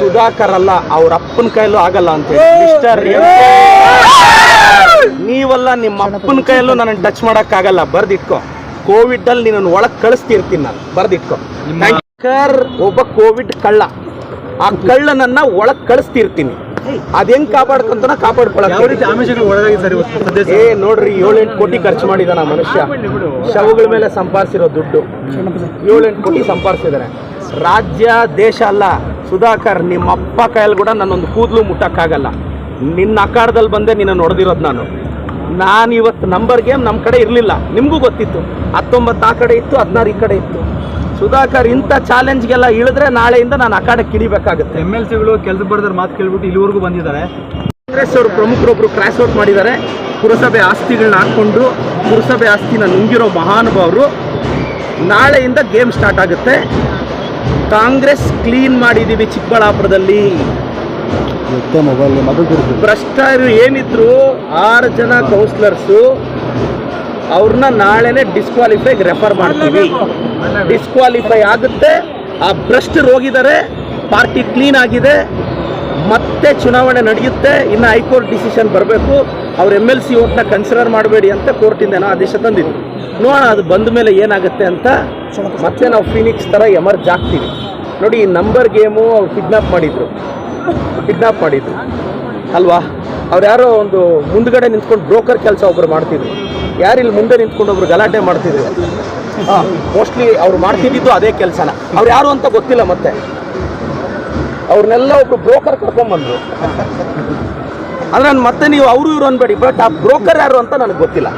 ಸುಧಾಕರ್ ಅಲ್ಲ ಅವ್ರ ಅಪ್ಪನ ಕೈಲೂ ಆಗಲ್ಲ ಅಂತ ಹೇಳಿ. ಮಿಸ್ಟರ್ ನೀವಲ್ಲ ನಿಮ್ಮ ಅಪ್ಪನ ಕೈಯಲ್ಲೂ ನನ್ನ ಟಚ್ ಮಾಡಕ್ ಆಗಲ್ಲ ಬರ್ದಿಟ್ಕೋ. ಕೋವಿಡ್ ಅಲ್ಲಿ ನಿನ್ನ ಒಳಗ್ ಕಳಿಸ್ತಿರ್ತೀನಿ ನಾನು. ಬರ್ದಿಟ್ಕೋ. ಒಬ್ಬ ಕೋವಿಡ್ ಕಳ್ಳ. ಆ ಕಳ್ಳನನ್ನ ಒಳಗ್ ಕಳಿಸ್ತಿರ್ತೀನಿ. ಅದ್ ಹೆಂಗ್ ಕಾಪಾಡ್ಕೊಂತ ಕಾಪಾಡ್ಕೊಳಕ್ ಏ ನೋಡ್ರಿ ಏಳೆಂಟು ಕೋಟಿ ಖರ್ಚು ಮಾಡಿದಾನ ಮನುಷ್ಯ. ಶವಗಳ ಮೇಲೆ ಸಂಪಾದಿಸಿರೋ ದುಡ್ಡು. ಏಳೆಂಟು ಕೋಟಿ ಸಂಪಾದಿಸಿದಾರೆ ರಾಜ್ಯ ದೇಶ ಅಲ್ಲ. ಸುಧಾಕರ್ ನಿಮ್ಮ ಅಪ್ಪ ಕೈಯಲ್ಲಿ ಕೂಡ ನನ್ನೊಂದು ಕೂದಲು ಮುಟ್ಟಕ್ಕಾಗಲ್ಲ. ನಿನ್ನ ಅಕಾಡದಲ್ಲಿ ಬಂದೆ ನಿನ್ನ ನೋಡ್ದಿರೋದು ನಾನು. ನಾನು ಇವತ್ತು ನಂಬರ್ ಗೇಮ್ ನಮ್ಮ ಕಡೆ ಇರಲಿಲ್ಲ. ನಿಮಗೂ ಗೊತ್ತಿತ್ತು. ಹತ್ತೊಂಬತ್ತು ಆ ಕಡೆ ಇತ್ತು ಹದಿನಾರು ಈ ಕಡೆ ಇತ್ತು. ಸುಧಾಕರ್ ಇಂಥ ಚಾಲೆಂಜ್ಗೆಲ್ಲ ಇಳಿದ್ರೆ ನಾಳೆಯಿಂದ ನಾನು ಅಖಾಡಕ್ಕೆ ಇಳಿಬೇಕಾಗುತ್ತೆ ಎಂ ಎಲ್ ಸಿಗಳು ಕೆಲಸ ಬರ್ದಾರ ಮಾತು ಕೇಳ್ಬಿಟ್ಟು ಇಲ್ಲಿವರೆಗೂ ಬಂದಿದ್ದಾರೆ. ಕಾಂಗ್ರೆಸ್ ಅವರು ಪ್ರಮುಖರೊಬ್ಬರು ಕ್ರಾಸ್ ಔಟ್ ಮಾಡಿದ್ದಾರೆ. ಪುರಸಭೆ ಆಸ್ತಿಗಳನ್ನ ಹಾಕ್ಕೊಂಡು ಪುರಸಭೆ ಆಸ್ತಿನ ನುಂಗಿರೋ ಮಹಾನುಭಾವರು. ನಾಳೆಯಿಂದ ಗೇಮ್ ಸ್ಟಾರ್ಟ್ ಆಗುತ್ತೆ. ಕಾಂಗ್ರೆಸ್ ಕ್ಲೀನ್ ಮಾಡಿದ್ದೀವಿ ಚಿಕ್ಕಬಳ್ಳಾಪುರದಲ್ಲಿ. ಭ್ರಷ್ಟರು ಏನಿದ್ರು ಆರು ಜನ ಕೌನ್ಸಿಲರ್ಸು ಅವ್ರನ್ನ ನಾಳೆನೇ ಡಿಸ್ಕ್ವಾಲಿಫೈಗೆ ರೆಫರ್ ಮಾಡ್ತೀವಿ. ಡಿಸ್ಕ್ವಾಲಿಫೈ ಆಗುತ್ತೆ. ಆ ಭ್ರಷ್ಟ ರೋಗಿದರೆ ಪಾರ್ಟಿ ಕ್ಲೀನ್ ಆಗಿದೆ. ಮತ್ತೆ ಚುನಾವಣೆ ನಡೆಯುತ್ತೆ. ಇನ್ನು ಹೈಕೋರ್ಟ್ ಡಿಸಿಷನ್ ಬರಬೇಕು. ಅವ್ರ ಎಂ ಎಲ್ ಸಿ ಓಟ್ನ ಕನ್ಸಿಡರ್ ಮಾಡಬೇಡಿ ಅಂತ ಕೋರ್ಟಿಂದ ಏನೋ ಆದೇಶ ತಂದಿದ್ರು. ನೋಡೋಣ, ಅದು ಬಂದ ಮೇಲೆ ಏನಾಗುತ್ತೆ ಅಂತ ಮತ್ತೆ ನಾವು ಫಿನಿಕ್ಸ್ ಥರ ಎಮರ್ಜ್ ಆಗ್ತೀವಿ. ನೋಡಿ, ಈ ನಂಬರ್ ಗೇಮು ಅವ್ರು ಕಿಡ್ನಾಪ್ ಮಾಡಿದ್ರು. ಕಿಡ್ನಾಪ್ ಮಾಡಿದ್ರು. ಅಲ್ವಾ? ಅವ್ರು ಯಾರೋ ಒಂದು ಮುಂದ್ಗಡೆ ನಿಂತ್ಕೊಂಡು ಬ್ರೋಕರ್ ಕೆಲಸ ಒಬ್ರು ಮಾಡ್ತಿದ್ರು. ಯಾರು ಇಲ್ಲಿ ಮುಂದೆ ನಿಂತ್ಕೊಂಡು ಒಬ್ರು ಗಲಾಟೆ ಮಾಡ್ತಿದ್ರು? ಮೋಸ್ಟ್ಲಿ ಅವ್ರು ಮಾಡ್ತಿದ್ದಿದ್ದು ಅದೇ ಕೆಲಸನ. ಅವ್ರು ಯಾರು ಅಂತ ಗೊತ್ತಿಲ್ಲ ಮತ್ತೆ. ಅವ್ರನ್ನೆಲ್ಲ ಒಬ್ರು ಬ್ರೋಕರ್ ಕರ್ಕೊಂಬಂದ್ರು. ಅಂದ್ರೆ ನಾನು ಮತ್ತೆ ನೀವು ಅವರು ಇವ್ರು ಅನ್ಬೇಡಿ ಬಟ್ ಆ ಬ್ರೋಕರ್ ಯಾರು ಅಂತ ನನಗೆ ಗೊತ್ತಿಲ್ಲ.